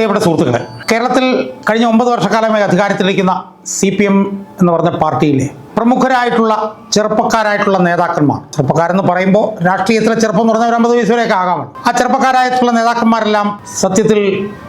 പ്രിയപ്പെട്ട സുഹൃത്തുക്കളെ കേരളത്തിൽ കഴിഞ്ഞ ഒമ്പത് വർഷക്കാലമായി അധികാരത്തിലിരിക്കുന്ന സി പി എം എന്ന് പറഞ്ഞ പാർട്ടിയിലെ പ്രമുഖരായിട്ടുള്ള ചെറുപ്പക്കാരായിട്ടുള്ള നേതാക്കന്മാർ ചെറുപ്പക്കാരെന്ന് പറയുമ്പോൾ രാഷ്ട്രീയത്തിലെ ചെറുപ്പം എന്ന് പറഞ്ഞാൽ ഒരു അമ്പത് വയസ്സ് വരെയൊക്കെ ആകാമല്ലോ ആ ചെറുപ്പക്കാരായിട്ടുള്ള നേതാക്കന്മാരെല്ലാം സത്യത്തിൽ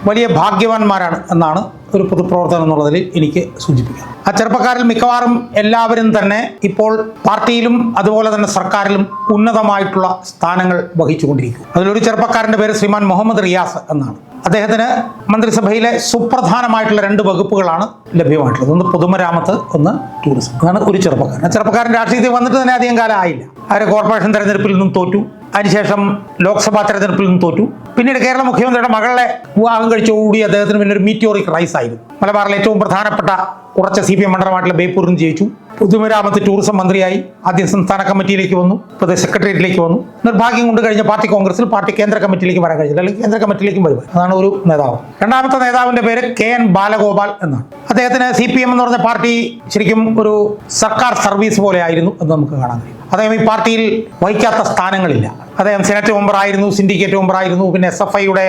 വലിയ ഭാഗ്യവാന്മാരാണ് എന്നാണ് ഒരു പൊതുപ്രവർത്തനം എന്നുള്ളതിൽ എനിക്ക് സൂചിപ്പിക്കാം. ആ ചെറുപ്പക്കാരിൽ മിക്കവാറും എല്ലാവരും തന്നെ ഇപ്പോൾ പാർട്ടിയിലും അതുപോലെ തന്നെ സർക്കാരിലും ഉന്നതമായിട്ടുള്ള സ്ഥാനങ്ങൾ വഹിച്ചുകൊണ്ടിരിക്കും അതിലൊരു ചെറുപ്പക്കാരന്റെ പേര് ശ്രീമാൻ മുഹമ്മദ് റിയാസ് എന്നാണ്. അദ്ദേഹത്തിന് മന്ത്രിസഭയിലെ സുപ്രധാനമായിട്ടുള്ള രണ്ട് വകുപ്പുകളാണ് ലഭ്യമായിട്ടുള്ളത്. ഒന്ന് പൊതുമരാമത്ത് ഒന്ന് ടൂറിസം അതാണ് ഒരു ചെറുപ്പക്കാരൻ. ചെറുപ്പക്കാരൻ രാഷ്ട്രീയത്തിൽ വന്നിട്ട് തന്നെ അധികം കാലം ആയില്ല. അവരെ കോർപ്പറേഷൻ തെരഞ്ഞെടുപ്പിൽ നിന്നും തോറ്റു. അതിനുശേഷം ലോക്സഭാ തെരഞ്ഞെടുപ്പിൽ നിന്ന് തോറ്റു. പിന്നീട് കേരള മുഖ്യമന്ത്രിയുടെ മകളെ വിവാഹം കഴിച്ചോടി അദ്ദേഹത്തിന് പിന്നെ ഒരു മീറ്റിയോറിക് റൈസ് ആയിരുന്നു. മലബാറിലെ ഏറ്റവും പ്രധാനപ്പെട്ട ഉറച്ച സി പി എം മണ്ഡലമായിട്ടുള്ള ബേപ്പൂരിൽ ജയിച്ചു. പൊതുമരാമത്ത് ടൂറിസം മന്ത്രിയായി ആദ്യം സംസ്ഥാന കമ്മിറ്റിയിലേക്ക് വന്നു ഇപ്പോൾ സെക്രട്ടേറിയറ്റിലേക്ക് വന്നു. നിർഭാഗ്യം കൊണ്ട് കഴിഞ്ഞ പാർട്ടി കോൺഗ്രസിൽ പാർട്ടി കേന്ദ്ര കമ്മിറ്റിയിലേക്ക് വരാൻ കഴിഞ്ഞില്ല അല്ലെങ്കിൽ കേന്ദ്ര കമ്മിറ്റിയിലേക്കും വരും അതാണ് ഒരു നേതാവ്. രണ്ടാമത്തെ നേതാവിന്റെ പേര് കെ എൻ ബാലഗോപാൽ എന്നാണ്. അദ്ദേഹത്തിന് സി പി എം എന്ന് പറഞ്ഞ പാർട്ടി ശരിക്കും ഒരു സർക്കാർ സർവീസ് പോലെ ആയിരുന്നു എന്ന് നമുക്ക് കാണാൻ കഴിയും. അദ്ദേഹം ഈ പാർട്ടിയിൽ വഹിക്കാത്ത സ്ഥാനങ്ങളില്ല. അദ്ദേഹം സെനറ്റ് മെമ്പറായിരുന്നു സിൻഡിക്കേറ്റ് മെമ്പറായിരുന്നു പിന്നെ എസ് എഫ് ഐയുടെ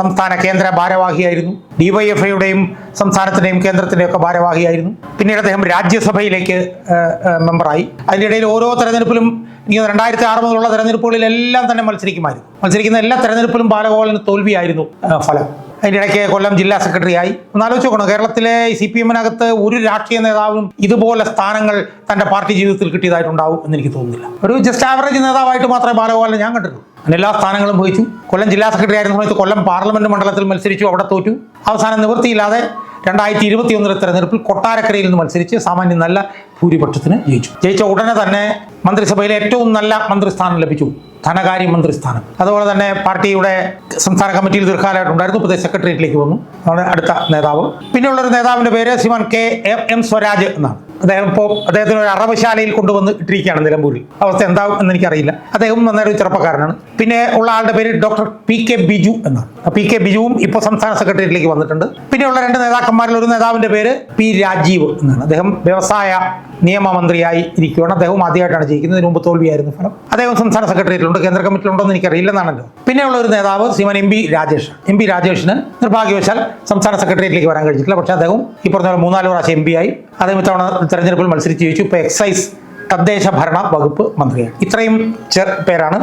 സംസ്ഥാന കേന്ദ്ര ഭാരവാഹിയായിരുന്നു ഡിവൈഎഫ്ഐയുടെയും സംസ്ഥാനത്തിന്റെയും കേന്ദ്രത്തിന്റെയും ഒക്കെ ഭാരവാഹിയായിരുന്നു. പിന്നീട് അദ്ദേഹം രാജ്യസഭയിലേക്ക് മെമ്പറായി. അതിനിടയിൽ ഓരോ തെരഞ്ഞെടുപ്പിലും എനിക്ക് രണ്ടായിരത്തി ആറ് മുതലുള്ള തെരഞ്ഞെടുപ്പുകളിലെല്ലാം തന്നെ മത്സരിക്കുമായിരുന്നു. മത്സരിക്കുന്ന എല്ലാ തെരഞ്ഞെടുപ്പിലും ബാലഗോപാലിന് തോൽവിയായിരുന്നു ഫലം. അതിന്റെ ഇടയ്ക്ക് കൊല്ലം ജില്ലാ സെക്രട്ടറിയായി. ഒന്ന് ആലോചിച്ച് നോക്കണം. കേരളത്തിലെ സി പി എമ്മിനകത്ത് ഒരു രാഷ്ട്രീയ നേതാവും ഇതുപോലെ സ്ഥാനങ്ങൾ തന്റെ പാർട്ടി ജീവിതത്തിൽ കിട്ടിയതായിട്ടുണ്ടാവും എന്ന് എനിക്ക് തോന്നുന്നില്ല. ഒരു ജസ്റ്റ് ആവറേജ് നേതാവായിട്ട് മാത്രമേ ബാലഗോപാലിനെ ഞാൻ കണ്ടിട്ടുള്ളൂ. അങ്ങനെ എല്ലാ സ്ഥാനങ്ങളും വഹിച്ചു. കൊല്ലം ജില്ലാ സെക്രട്ടറി ആയിരുന്ന സമയത്ത് കൊല്ലം പാർലമെന്റ് മണ്ഡലത്തിൽ മത്സരിച്ചു അവിടെ തോറ്റു. അവസാനം നിവൃത്തിയില്ലാതെ രണ്ടായിരത്തി ഇരുപത്തി ഒന്നിലെ തെരഞ്ഞെടുപ്പിൽ കൊട്ടാരക്കരയിൽ നിന്ന് മത്സരിച്ച് സാമാന്യം നല്ല ഭൂരിപക്ഷത്തിന് ജയിച്ചു. ജയിച്ച ഉടനെ തന്നെ മന്ത്രിസഭയിലെ ഏറ്റവും നല്ല മന്ത്രിസ്ഥാനം ലഭിച്ചു. ധനകാര്യ മന്ത്രിസ്ഥാനം. അതുപോലെ തന്നെ പാർട്ടിയുടെ സംസ്ഥാന കമ്മിറ്റിയിൽ ദീർഘകാലമായിട്ടുണ്ടായിരുന്നു ഇപ്പോൾ സെക്രട്ടേറിയറ്റിലേക്ക് വന്നു. അടുത്ത നേതാവ്. പിന്നെയുള്ളൊരു നേതാവിന്റെ പേര് ശ്രീമാൻ കെ എം സ്വരാജ് എന്നാണ്. അദ്ദേഹം ഇപ്പോൾ അദ്ദേഹത്തിന് ഒരു അറവശാലയിൽ കൊണ്ടുവന്ന് ഇട്ടിരിക്കുകയാണ് നിലമ്പൂരിൽ. അവസ്ഥ എന്താവും എന്ന് എനിക്കറിയില്ല. അദ്ദേഹം നന്നായിട്ട് ചെറുപ്പക്കാരനാണ്. പിന്നെ ഉള്ള ആളുടെ പേര് ഡോക്ടർ പി കെ ബിജു എന്നാണ്. പി കെ ബിജുവും ഇപ്പോൾ സംസ്ഥാന സെക്രട്ടേറിയറ്റിലേക്ക് വന്നിട്ടുണ്ട്. പിന്നെയുള്ള രണ്ട് നേതാക്കന്മാരിൽ ഒരു നേതാവിന്റെ പേര് പി രാജീവ് എന്നാണ്. അദ്ദേഹം വ്യവസായ നിയമമന്ത്രിയായി ഇരിക്കുകയാണ് അദ്ദേഹം ആദ്യമായിട്ടാണ് ജയിക്കുന്നത്. ഇതിനു മുമ്പ് തോൽവിയായിരുന്നു ഫലം. അദ്ദേഹം സംസ്ഥാന സെക്രട്ടേറിയറ്റിലുണ്ട്. കേന്ദ്ര കമ്മിറ്റിയിലുണ്ടോ എന്ന് എനിക്കറിയില്ലെന്നാണല്ലോ. പിന്നെയുള്ള ഒരു നേതാവ് Shriman M P Rajesh. M P രാജേഷിന് നിർഭാഗ്യവശാൽ സംസ്ഥാന സെക്രട്ടേറിയറ്റിലേക്ക് വരാൻ കഴിഞ്ഞിട്ടില്ല. പക്ഷേ അദ്ദേഹം ഈ പറഞ്ഞ പോലെ മൂന്നാൽ പ്രാവശ്യം എം പി ആയി. അദ്ദേഹം ഇത്തവണ തെരഞ്ഞെടുപ്പിൽ മത്സരിച്ച് ജയിച്ചു. ഇപ്പോൾ എക്സൈസ് തദ്ദേശ ഭരണ വകുപ്പ് മന്ത്രിയാണ്. ഇത്രയും പേരാണ്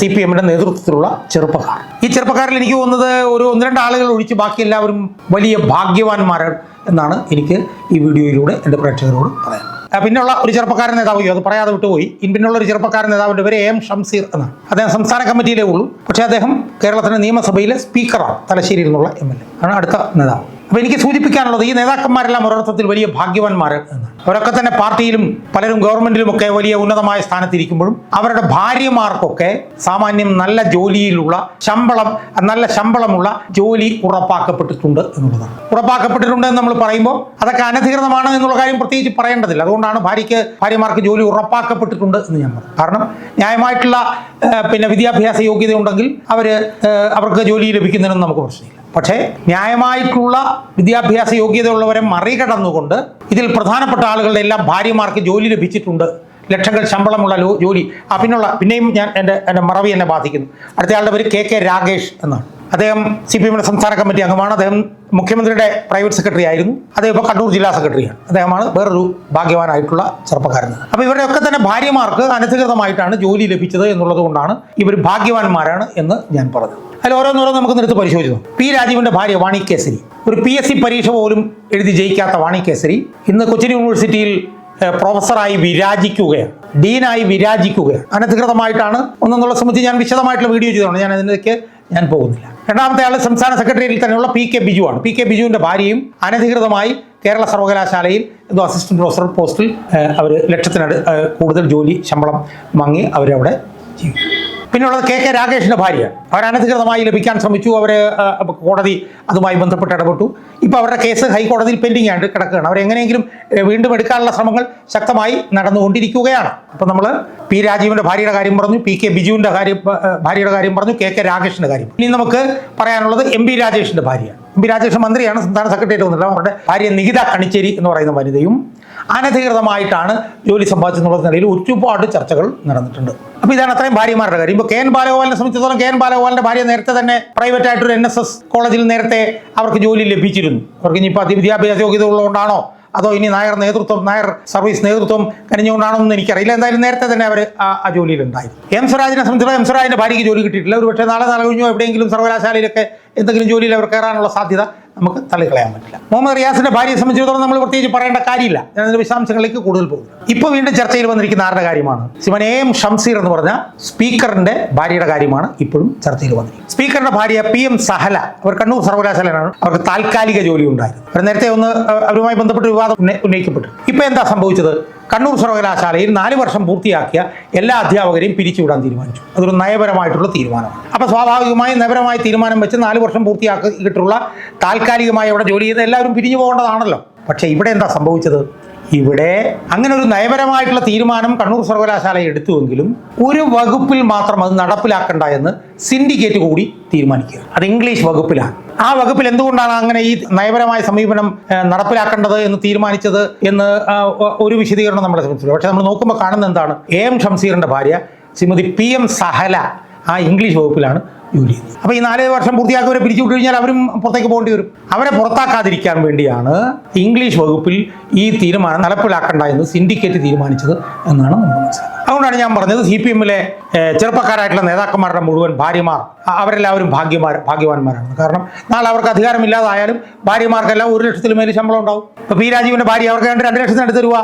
സി പി എമ്മിന്റെ നേതൃത്വത്തിലുള്ള ചെറുപ്പക്കാർ. ഈ ചെറുപ്പക്കാരിൽ എനിക്ക് തോന്നുന്നത് ഒരു ഒന്ന് രണ്ട് ആളുകൾ ഒഴിച്ച് ബാക്കി എല്ലാവരും വലിയ ഭാഗ്യവാന്മാരാണ് എന്നാണ് എനിക്ക് ഈ വീഡിയോയിലൂടെ എന്റെ പ്രേക്ഷകരോട് പറയാൻ ആ, പിന്നെയുള്ള ഒരു ചെറുപ്പക്കാരൻ നേതാവ് അത് പറയാതെ വിട്ടുപോയി. പിന്നുള്ള ഒരു ചെറുപ്പക്കാരൻ നേതാവിന്റെ പേര് എ എം ഷംസീർ എന്നാണ്. അദ്ദേഹം സംസ്ഥാന കമ്മിറ്റിയിലേ ഉള്ളൂ. പക്ഷേ അദ്ദേഹം കേരളത്തിന്റെ നിയമസഭയിലെ സ്പീക്കറാണ് തലശ്ശേരിയിൽ നിന്നുള്ള എം എൽ എ ആണ്. അടുത്ത നേതാവ്. അപ്പോൾ എനിക്ക് സൂചിപ്പിക്കാനുള്ളത് ഈ നേതാക്കന്മാരെല്ലാം ഒരർത്ഥത്തിൽ വലിയ ഭാഗ്യവാന്മാർ എന്നാണ് അവരൊക്കെ തന്നെ പാർട്ടിയിലും പലരും ഗവൺമെന്റിലും ഒക്കെ വലിയ ഉന്നതമായ സ്ഥാനത്തിരിക്കുമ്പോഴും അവരുടെ ഭാര്യമാർക്കൊക്കെ സാമാന്യം നല്ല ജോലിയിലുള്ള ശമ്പളം നല്ല ശമ്പളമുള്ള ജോലി ഉറപ്പാക്കപ്പെട്ടിട്ടുണ്ട് എന്നുള്ളതാണ്. ഉറപ്പാക്കപ്പെട്ടിട്ടുണ്ട് എന്ന് നമ്മൾ പറയുമ്പോൾ അതൊക്കെ അനധികൃതമാണ് എന്നുള്ള കാര്യം പ്രത്യേകിച്ച് പറയേണ്ടതില്ല. അതുകൊണ്ടാണ് ഭാര്യയ്ക്ക് ഭാര്യമാർക്ക് ജോലി ഉറപ്പാക്കപ്പെട്ടിട്ടുണ്ട് എന്ന് ഞാൻ പറഞ്ഞു കാരണം ന്യായമായിട്ടുള്ള പിന്നെ വിദ്യാഭ്യാസ യോഗ്യത ഉണ്ടെങ്കിൽ അവർ അവർക്ക് ജോലി ലഭിക്കുന്നതിനൊന്നും നമുക്ക് പ്രശ്നമില്ല. പക്ഷേ ന്യായമായിട്ടുള്ള വിദ്യാഭ്യാസ യോഗ്യതയുള്ളവരെ മറികടന്നുകൊണ്ട് ഇതിൽ പ്രധാനപ്പെട്ട ആളുകളുടെ എല്ലാം ഭാര്യമാർക്ക് ജോലി ലഭിച്ചിട്ടുണ്ട്. ലക്ഷങ്ങൾ ശമ്പളമുള്ള ജോലി. ആ പിന്നുള്ള പിന്നെയും ഞാൻ എന്റെ എന്റെ മറവി എന്നെ ബാധിക്കുന്നു. അടുത്തയാളുടെ പേര് കെ കെ രാകേഷ് എന്നാണ്. അദ്ദേഹം സി പി എമ്മിന്റെ സംസ്ഥാന കമ്മിറ്റി അംഗമാണ്. അദ്ദേഹം മുഖ്യമന്ത്രിയുടെ പ്രൈവറ്റ് സെക്രട്ടറി ആയിരുന്നു. അദ്ദേഹം ഇപ്പോൾ കണ്ണൂർ ജില്ലാ സെക്രട്ടറിയാണ്. അദ്ദേഹമാണ് വേറൊരു ഭാഗ്യവാനായിട്ടുള്ള ചെറുപ്പക്കാരൻ. അപ്പോൾ ഇവരുടെയൊക്കെ തന്നെ ഭാര്യമാർക്ക് അനധികൃതമായിട്ടാണ് ജോലി ലഭിച്ചത് എന്നുള്ളത് കൊണ്ടാണ് ഇവർ ഭാഗ്യവാന്മാരാണ് എന്ന് ഞാൻ പറഞ്ഞു. അതിൽ ഓരോന്നോരോന്ന് നമുക്ക് നിർത്തി പരിശോധിച്ചു. പി രാജീവിന്റെ ഭാര്യ വാണി കേസരി ഒരു പി എസ് സി പരീക്ഷ പോലും എഴുതി ജയിക്കാത്ത വാണി കേസരി ഇന്ന് കൊച്ചിൻ യൂണിവേഴ്സിറ്റിയിൽ പ്രൊഫസറായി വിരാജിക്കുകയാണ്. ഡീനായി വിരാജിക്കുകയാണ്. അനധികൃതമായിട്ടാണ്. ഒന്നെന്നുള്ള സംബന്ധിച്ച് ഞാൻ വിശദമായിട്ടുള്ള വീഡിയോ ചെയ്തതാണ്. ഞാൻ അതിലേക്ക് ഞാൻ പോകുന്നില്ല. രണ്ടാമത്തെ ആൾ സംസ്ഥാന സെക്രട്ടറിയിൽ തന്നെയുള്ള പി കെ ബിജു ആണ്. പി കെ ബിജുവിന്റെ ഭാര്യയും അനധികൃതമായി കേരള സർവകലാശാലയിൽ എന്തോ അസിസ്റ്റന്റ് പ്രൊഫസർ പോസ്റ്റിൽ അവർ ലക്ഷത്തിനട് കൂടുതൽ ജോലി ശമ്പളം വാങ്ങി അവരവിടെ ജീവിക്കും പിന്നുള്ളത് കെ കെ രാകേഷിന്റെ ഭാര്യ. അവർ അനധികൃതമായി ലഭിക്കാൻ ശ്രമിച്ചു. അവർ കോടതി അതുമായി ബന്ധപ്പെട്ട് ഇടപെട്ടു. ഇപ്പോൾ അവരുടെ കേസ് ഹൈക്കോടതിയിൽ പെൻഡിങ് ആയിട്ട് കിടക്കുകയാണ് അവരെങ്ങനെയെങ്കിലും വീണ്ടും എടുക്കാനുള്ള ശ്രമങ്ങൾ ശക്തമായി നടന്നുകൊണ്ടിരിക്കുകയാണ്. അപ്പോൾ നമ്മൾ പി രാജീവിന്റെ ഭാര്യയുടെ കാര്യം പറഞ്ഞു. പി കെ ബിജുവിന്റെ കാര്യം ഭാര്യയുടെ കാര്യം പറഞ്ഞു. കെ കെ രാകേഷിന്റെ കാര്യം ഇനി നമുക്ക് പറയാനുള്ളത് എം പി രാജേഷിന്റെ ഭാര്യയാണ് എം പി രാജകൃഷ്ണൻ മന്ത്രിയാണ് സംസ്ഥാന സെക്രട്ടേറിയറ്റ് വന്നിട്ട് അവരുടെ ഭാര്യ നികിത കണിച്ചേരി എന്ന് പറയുന്ന വനിതയും അനധികൃതമായിട്ടാണ് ജോലി സമ്പാദിച്ചെന്നുള്ള നിലയിൽ ഒരുപാട് ചർച്ചകൾ നടന്നിട്ടുണ്ട്. അപ്പോൾ ഇതാണ് അത്രയും ഭാര്യമാരുടെ കാര്യം. ഇപ്പോൾ കെ എൻ ബാലഗോപാലിനെ സംബന്ധിച്ചിടത്തോളം കെ എൻ ബാലഗോപാലിന്റെ ഭാര്യ നേരത്തെ തന്നെ പ്രൈവറ്റ് ആയിട്ടൊരു എൻ എസ് എസ് കോളേജിൽ നേരത്തെ അവർക്ക് ജോലി ലഭിച്ചിരുന്നു. അവർക്ക് ഇനിയിപ്പോൾ വിദ്യാഭ്യാസ യോഗ്യത ഉള്ളതുകൊണ്ടാണോ അതോ ഇനി നായർ നേതൃത്വം നായർ സർവീസ് നേതൃത്വം കനിഞ്ഞുകൊണ്ടാണോ എന്ന് എനിക്കറിയില്ല. എന്തായാലും നേരത്തെ തന്നെ അവർ ആ ജോലിയിലുണ്ടായിരുന്നു. എം സ്വരാജിനെ സംബന്ധിച്ചിടത്തോളം എം സ്വരാജിന്റെ ഭാര്യയ്ക്ക് ജോലി കിട്ടിയിട്ടില്ല. ഒരു പക്ഷേ നാളെ നാളെ കഴിഞ്ഞോ എവിടെയെങ്കിലും സർവകലാശാലയിലൊക്കെ എന്തെങ്കിലും ജോലിയിൽ അവർ കയറാനുള്ള സാധ്യത നമുക്ക് തള്ളിക്കളയാൻ പറ്റില്ല. മുഹമ്മദ് റിയാസിന്റെ ഭാര്യയെ സംബന്ധിച്ചിടത്തോളം നമ്മൾ പ്രത്യേകിച്ച് പറയേണ്ട കാര്യമില്ല. ഞാൻ അതിന്റെ വിശദാംശങ്ങളിലേക്ക് കൂടുതൽ പോകും ഇപ്പോൾ വീണ്ടും ചർച്ചയിൽ വന്നിരിക്കുന്ന ആരുടെ കാര്യമാണ്? ശിവൻ എം ഷംസീർ എന്ന് പറഞ്ഞ സ്പീക്കറിന്റെ ഭാര്യയുടെ കാര്യമാണ് ഇപ്പോഴും ചർച്ചയിൽ വന്നിരിക്കുന്നത്. സ്പീക്കറിന്റെ ഭാര്യ പി എം സഹല അവർ കണ്ണൂർ സർവകലാശാലയിലാണ്. അവർക്ക് താൽക്കാലിക ജോലി ഉണ്ടായിരുന്നു. അവർ നേരത്തെ ഒന്ന് അവരുമായി ബന്ധപ്പെട്ട് വിവാദം ഉന്ന- ഉന്നയിക്കപ്പെട്ടു. ഇപ്പൊ എന്താ സംഭവിച്ചത്? കണ്ണൂർ സർവകലാശാലയിൽ നാല് വർഷം പൂർത്തിയാക്കിയ എല്ലാ അധ്യാപകരെയും പിരിച്ചുവിടാൻ തീരുമാനിച്ചു. അതൊരു നയപരമായിട്ടുള്ള തീരുമാനമാണ്. അപ്പോൾ സ്വാഭാവികമായും നയപരമായ തീരുമാനം വെച്ച് നാല് വർഷം പൂർത്തിയാക്കിയിട്ടുള്ള താൽക്കാലികമായി അവിടെ ജോലി ചെയ്ത് എല്ലാവരും പിരിഞ്ഞു പോകേണ്ടതാണല്ലോ. പക്ഷേ ഇവിടെ എന്താ സംഭവിച്ചത്? ഇവിടെ അങ്ങനെ ഒരു നയപരമായിട്ടുള്ള തീരുമാനം കണ്ണൂർ സർവകലാശാല എടുത്തുവെങ്കിലും ഒരു വകുപ്പിൽ മാത്രം അത് നടപ്പിലാക്കണ്ട എന്ന് സിൻഡിക്കേറ്റ് കൂടി തീരുമാനിക്കുക. അത് ഇംഗ്ലീഷ് വകുപ്പിലാണ്. ആ വകുപ്പിൽ എന്തുകൊണ്ടാണ് അങ്ങനെ ഈ നയപരമായ സമീപനം നടപ്പിലാക്കേണ്ടത് എന്ന് തീരുമാനിച്ചത് എന്ന് ഒരു വിശദീകരണം നമ്മളെ സംബന്ധിച്ചു പക്ഷെ നമ്മൾ നോക്കുമ്പോൾ കാണുന്നത് എന്താണ്? എ എം ഷംസീറിന്റെ ഭാര്യ ശ്രീമതി പി എം സഹല ആ ഇംഗ്ലീഷ് വകുപ്പിലാണ് ജോലി ചെയ്യുന്നത് അപ്പോൾ ഈ നാല് വർഷം പൂർത്തിയാക്കിയവരെ പിരിച്ചു വിട്ടു കഴിഞ്ഞാൽ അവരും പുറത്തേക്ക് പോകേണ്ടി വരും. അവരെ പുറത്താക്കാതിരിക്കാൻ വേണ്ടിയാണ് ഇംഗ്ലീഷ് വകുപ്പിൽ ഈ തീരുമാനം നടപ്പിലാക്കേണ്ട എന്ന് സിൻഡിക്കേറ്റ് തീരുമാനിച്ചത് എന്നാണ് നമ്മൾ മനസ്സിലാക്കുന്നത്. അതുകൊണ്ടാണ് ഞാൻ പറഞ്ഞത് സി പി എമ്മിലെ ചെറുപ്പക്കാരായിട്ടുള്ള നേതാക്കന്മാരുടെ മുഴുവൻ ഭാര്യമാർ അവരെല്ലാവരും ഭാഗ്യമാർ ഭാഗ്യവാന്മാരാണ്. കാരണം നാളെ അവർക്ക് അധികാരമില്ലാതായാലും ഭാര്യമാർക്കെല്ലാം ഒരു ലക്ഷത്തിൽ മേലെ ശമ്പളം ഉണ്ടാവും. ഇപ്പോൾ പി രാജീവിന്റെ ഭാര്യ അവർക്ക് രണ്ട് രണ്ട് ലക്ഷത്തിനടുത്ത് രൂപ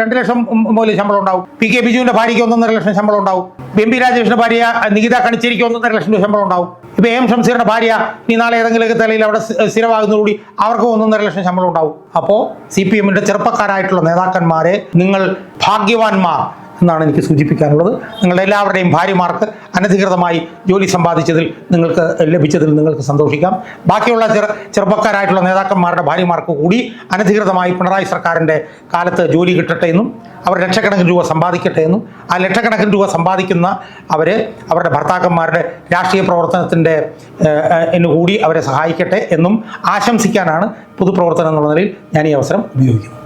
രണ്ട് ലക്ഷം മുതൽ ശമ്പളം ഉണ്ടാവും. പി കെ ബിജുവിന്റെ ഭാര്യയ്ക്ക് ഒന്നൊന്നര ലക്ഷം ശമ്പളം ഉണ്ടാവും. എം പി രാജേഷിന്റെ ഭാര്യ നികിത കണിച്ചേരിക്ക് ഒന്നൊന്നര ലക്ഷം രൂപ ശമ്പളം ഉണ്ടാവും. ഇപ്പോൾ എം ഷംസീറിന്റെ ഭാര്യ ഇനി നാളെ ഏതെങ്കിലും തലയിൽ അവിടെ സ്ഥി- സ്ഥിരമാകുന്നതോടുകൂടി അവർക്ക് ഒന്നൊന്നര ലക്ഷം ശമ്പളം ഉണ്ടാവും. അപ്പോൾ സി പി എമ്മിന്റെ ചെറുപ്പക്കാരായിട്ടുള്ള നേതാക്കന്മാരെ നിങ്ങൾ ഭാഗ്യവാന്മാർ എന്നാണ് എനിക്ക് സൂചിപ്പിക്കാനുള്ളത്. നിങ്ങളുടെ എല്ലാവരുടെയും ഭാര്യമാർക്ക് അനധികൃതമായി ജോലി സമ്പാദിച്ചതിൽ നിങ്ങൾക്ക് ലഭിച്ചതിൽ നിങ്ങൾക്ക് സന്തോഷിക്കാം. ബാക്കിയുള്ള ചെറു ചെറുപ്പക്കാരായിട്ടുള്ള നേതാക്കന്മാരുടെ ഭാര്യമാർക്ക് കൂടി അനധികൃതമായി പിണറായി സർക്കാരിന്റെ കാലത്ത് ജോലി കിട്ടട്ടെ എന്നും അവർ ലക്ഷക്കണക്കിന് രൂപ സമ്പാദിക്കട്ടെ എന്നും ആ ലക്ഷക്കണക്കിന് രൂപ സമ്പാദിക്കുന്ന അവരെ അവരുടെ ഭർത്താക്കന്മാരുടെ രാഷ്ട്രീയ പ്രവർത്തനത്തിന്റെ കൂടി അവരെ സഹായിക്കട്ടെ എന്നും ആശംസിക്കാനാണ് പൊതുപ്രവർത്തനം എന്നുള്ള നിലയിൽ ഞാൻ ഈ അവസരം ഉപയോഗിക്കുന്നത്.